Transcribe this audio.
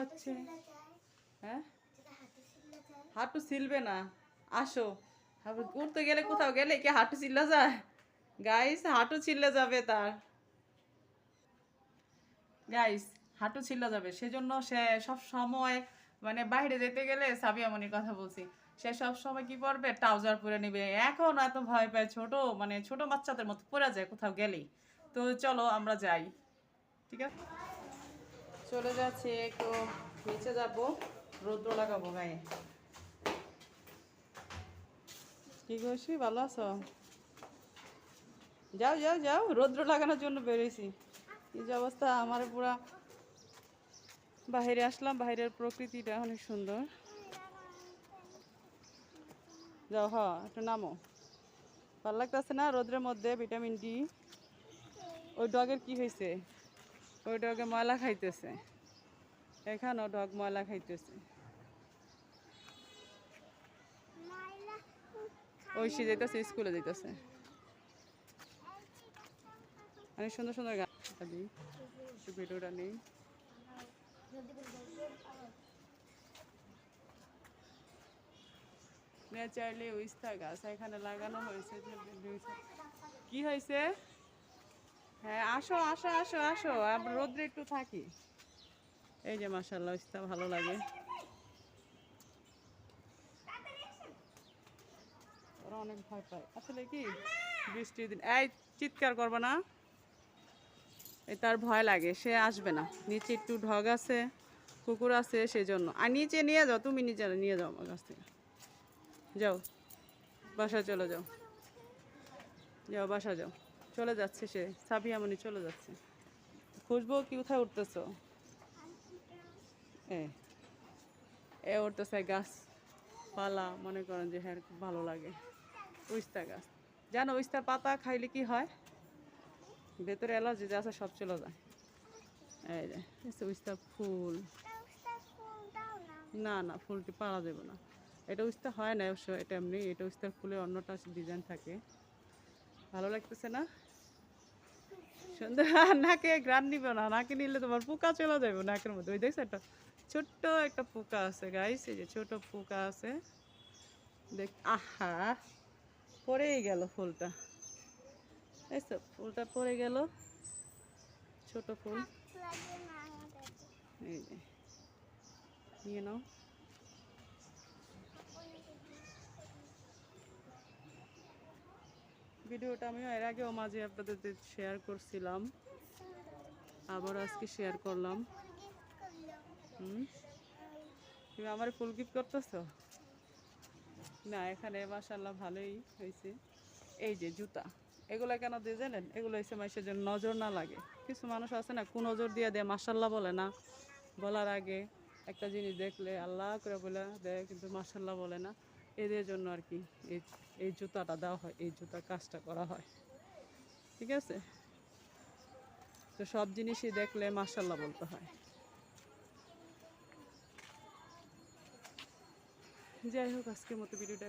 হচ্ছে। হ্যাঁ? হাঁটু ছিলবে না। আসো। ঘুরতে গেলে কোথাও গেলে কি হাঁটু চিল্লা যায়? গাইস হাঁটু চিল্লে যাবে তার। গাইস হাঁটু ছিল্লা যাবে। সেজন্য সে সব সময় মানে বাইরে যেতে গেলে সাবিয়ামনির কথা বলছি। সে সব সময় কি করবে ট্রাউজার পরে নেবে। এখন এত ভয় পায় ছোট মানে ছোট বাচ্চাদের মতো পরে যায় কোথাও গেলেই। তো চলো আমরা যাই। ঠিক আছে? চলে যাচ্ছে, একটু নিচে যাব, রৌদ্র লাগাবো গায়ে। কি করছি ভালো আছো? যাও যাও যাও, রৌদ্র লাগানোর জন্য বেরিয়েছি এই যে অবস্থা, আমার পুরা বাইরে আসলাম বাইরের প্রকৃতিটা অনেক সুন্দর। যাও, হ, একটু নামো। ভালো লাগতেছে না রোদ্রের মধ্যে ভিটামিন ডি? ওই ডগের কি হয়েছে ওই ডগে ময়লা খাইতেছে। এখানেও ডগ ময়লা খাইতেছে। সে যাইতেছে, স্কুলে যাইতেছে। অনেক সুন্দর সুন্দর ভিডিওটা নেই। ন্যাচারালি উইস্তা গাছ এখানে লাগানো হয়েছে কি হয়েছে? হ্যাঁ আসো আসো আসো আসো। আমরা রোদ্রে একটু থাকি। এই যে মাসাল্লাহ উস্তা ভালো লাগে। ওরা অনেক ভয় পায়। আসলে কি, বৃষ্টির দিন এই চিৎকার করবে না। এই তার ভয় লাগে, সে আসবে না। নিচে একটু ঢগ আছে, কুকুর আছে সেই জন্য আর নিচে নিয়ে যাও, তুমি নিচে নিয়ে যাও আমার কাছ থেকে। যাও বাসা চলে যাও। যাও বাসা যাও। চলে যাচ্ছে সে সাবিয়ামনি চলে যাচ্ছে। খুশবু, কি কোথায় উঠতেছো? এ এ উঠতেছে গাছ, পালা, মনে করেন যে হ্যাঁ খুব ভালো লাগে। উস্তা গাছ। জানো উস্তার পাতা খাইলে কি হয়? ভেতরে অ্যালার্জি যা আছে সব চলে যায়। এই যে উস্তা ফুল। না না, ফুলটি পাওয়া যাবে না। এটা উস্তা হয় না অবশ্য, এটা এমনি, এটা উস্তার ফুলে অন্যটা ডিজাইন থাকে। ভালো লাগতেছে না? সুন্দর নাকে গ্রান নিবে না, নাকে নিলে তোমার পোকা চলে যাবে নাকের মধ্যে। ওই দেখছ একটা ছোট্ট একটা পোকা আছে গাইস এই যে ছোট পোকা আছে। দেখ, আহা, পড়েই গেল ফুলটা। তো, ফুলটা পড়ে গেল। ছোট ফুল। এই যে, নিয়ে নাও। ভিডিওটা আমি এর আগেও মাঝে আপনাদের শেয়ার করছিলাম। আবার আজকে শেয়ার করলাম। তুমি আমার ফুল গিফট করতেছ? না, এখানে মাসাল্লাহ ভালোই হয়েছে। এই যে জুতা। এগুলো কেন দিয়ে জানেন? এগুলো হচ্ছে মানুষের জন্য নজর না লাগে। কিছু মানুষ আছে না কোন নজর দিয়ে দেয় মাসাল্লাহ বলে না। বলার আগে একটা জিনিস দেখলে আল্লাহ করে বলে দেয়, কিন্তু মাসাল্লাহ বলে না। এদের জন্য আর কি এই এই জুতাটা দেওয়া হয়, এই জুতার কাজটা করা হয়। ঠিক আছে? তো সব জিনিসই দেখলে মাসাল্লাহ বলতে হয়। যাই হোক, আজকের মতো ভিডিওটা